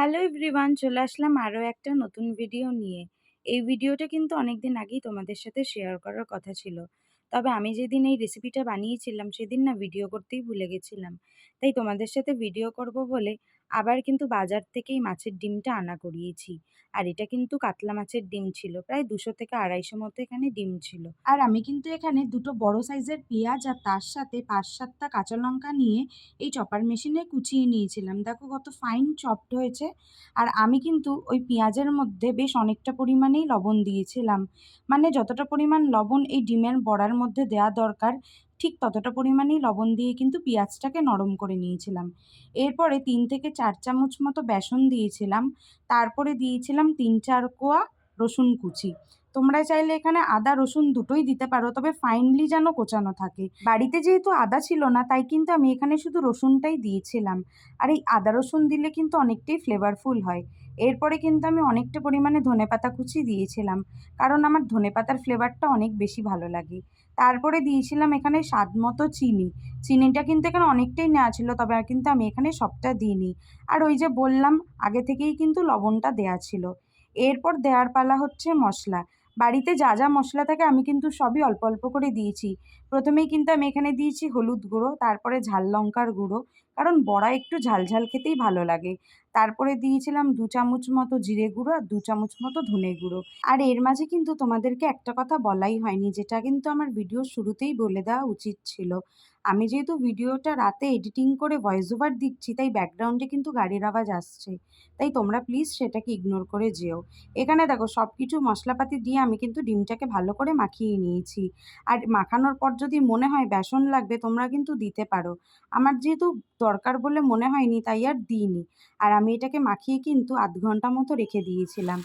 Hello everyone চলে আসলাম আরও একটা নতুন ভিডিও নিয়ে। এই ভিডিওটা কিন্তু অনেক দিন আগেই তোমাদের সাথে শেয়ার করার কথা ছিল। তবে আমি যেদিন এই রেসিপিটা বানিয়েছিলাম, সেদিন না ভিডিও করতেই ভুলে গেছিলাম। তাই তোমাদের সাথে ভিডিও করব বলে আবার কিন্তু বাজার থেকেই মাছের ডিমটা আনা করিয়েছি। আর এটা কিন্তু কাতলা মাছের ডিম ছিল, প্রায় দুশো থেকে আড়াইশো মতো এখানে ডিম ছিল। আর আমি কিন্তু এখানে দুটো বড় সাইজের পেঁয়াজ আর তার সাথে পাঁচ সাতটা কাঁচা লঙ্কা নিয়ে এই চপার মেশিনে কুচিয়ে নিয়েছিলাম। দেখো কত ফাইন চপড হয়েছে। আর আমি কিন্তু ওই পেঁয়াজের মধ্যে বেশ অনেকটা পরিমাণেই লবণ দিয়েছিলাম। মানে যতটা পরিমাণ লবণ এই ডিমের বড়ার মধ্যে দেওয়া দরকার ঠিক ততটা পরিমাণেই লবণ দিয়ে কিন্তু পেঁয়াজটাকে নরম করে নিয়েছিলাম। এরপরে তিন থেকে চার চামচ মতো বেসন দিয়েছিলাম। তারপরে দিয়েছিলাম তিন চার কোয়া রসুন কুচি। তোমরা চাইলে এখানে আদা, রসুন দুটোই দিতে পারো, তবে ফাইনলি যেন কোচানো থাকে। বাড়িতে যেহেতু আদা ছিল না, তাই কিন্তু আমি এখানে শুধু রসুনটাই দিয়েছিলাম। আর এই আদা, রসুন দিলে কিন্তু অনেকটাই ফ্লেভারফুল হয়। এরপরে কিন্তু আমি অনেকটা পরিমাণে ধনে পাতা কুচি দিয়েছিলাম, কারণ আমার ধনে পাতার ফ্লেভারটা অনেক বেশি ভালো লাগে। তারপরে দিয়েছিলাম এখানে স্বাদ মতো চিনি। চিনিটা কিন্তু এখানে অনেকটাই নেওয়া ছিল, তবে কিন্তু আমি এখানে সবটা দিইনি। আর ওই যে বললাম, আগে থেকেই কিন্তু লবণটা দেয়া ছিল। এরপর দেওয়ার পালা হচ্ছে মশলা। বাড়িতে যা যা মশলা থাকে আমি কিন্তু সবই অল্প অল্প করে দিয়েছি। প্রথমেই কিন্তু আমি এখানে দিয়েছি হলুদ গুঁড়ো, তারপরে ঝাল লঙ্কার গুঁড়ো, কারণ বড়া একটু ঝাল ঝাল খেতেই ভালো লাগে। তারপরে দিয়েছিলাম দু চামচ মতো জিরে গুঁড়ো আর দু চামচ মতো ধনে গুঁড়ো। আর এর মাঝে কিন্তু তোমাদেরকে একটা কথা বলাই হয়নি, যেটা কিন্তু আমার ভিডিও শুরুতেই বলে দেওয়া উচিত ছিল। আমি যেহেতু ভিডিওটা রাতে এডিটিং করে ভয়েস ওভার দিচ্ছি, তাই ব্যাকগ্রাউন্ডে কিন্তু গাড়ির আওয়াজ আসছে। তাই তোমরা প্লিজ সেটাকে ইগনোর করে যেও। এখানে দেখো সব কিছু মশলাপাতি দিয়ে আমি কিন্তু ডিমটাকে ভালো করে মাখিয়ে নিয়েছি। আর মাখানোর পর যদি মনে হয় বেসন লাগবে, তোমরা কিন্তু দিতে পারো। আমার যেহেতু দরকার বলে মনে হয়নি, তাই আর দিইনি। আর আমি এটাকে মাখিয়ে কিন্তু আধ ঘণ্টা মতো রেখে দিয়েছিলাম।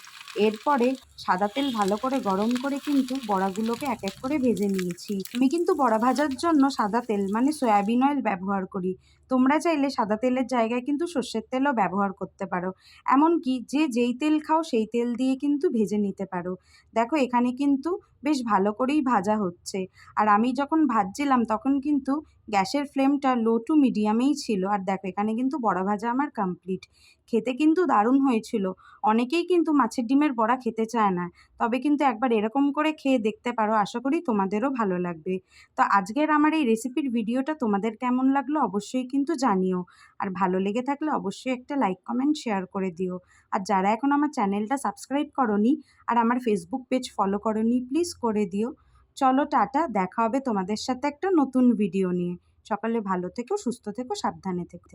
এরপরে সাদা তেল ভালো করে গরম করে কিন্তু বড়াগুলোকে এক এক করে ভেজে নিয়েছি। আমি কিন্তু বড়া ভাজার জন্য সাদা তেল মানে সয়াবিন অয়েল ব্যবহার করি। তোমরা চাইলে সাদা তেলের জায়গায় কিন্তু সর্ষের তেলও ব্যবহার করতে পারো। এমনকি যে যেই তেল খাও সেই তেল দিয়ে কিন্তু ভেজে নিতে পারো। দেখো এখানে কিন্তু বেশ ভালো করেই ভাজা হচ্ছে। আর আমি যখন ভাজছিলাম তখন কিন্তু গ্যাসের ফ্লেমটা লো টু মিডিয়ামেই ছিল। আর দেখো এখানে কিন্তু বড়া ভাজা আমার কমপ্লিট খেতে কিন্তু দারুণ হয়েছিল। অনেকেই কিন্তু মাছের ডিমের বড়া খেতে চায় না। তবে কিন্তু একবার এরকম করে খেয়ে দেখতে পারো। আশা করি তোমাদেরও ভালো লাগবে। তো আজকের আমার এই রেসিপির ভিডিওটা তোমাদের কেমন লাগল অবশ্যই কিন্তু জানিও। আর ভালো লেগে থাকলে অবশ্যই একটা লাইক কমেন্ট শেয়ার করে দিও। আর যারা এখন আমার চ্যানেলটা সাবস্ক্রাইব করনি আর আমার ফেসবুক পেজ ফলো করনি প্লিজ করে দিও। চলো টাটা, দেখা হবে তোমাদের সাথে একটা নতুন ভিডিও নিয়ে। সকালে ভালো থেকো, সুস্থ থেকো, সাবধানে থেকো।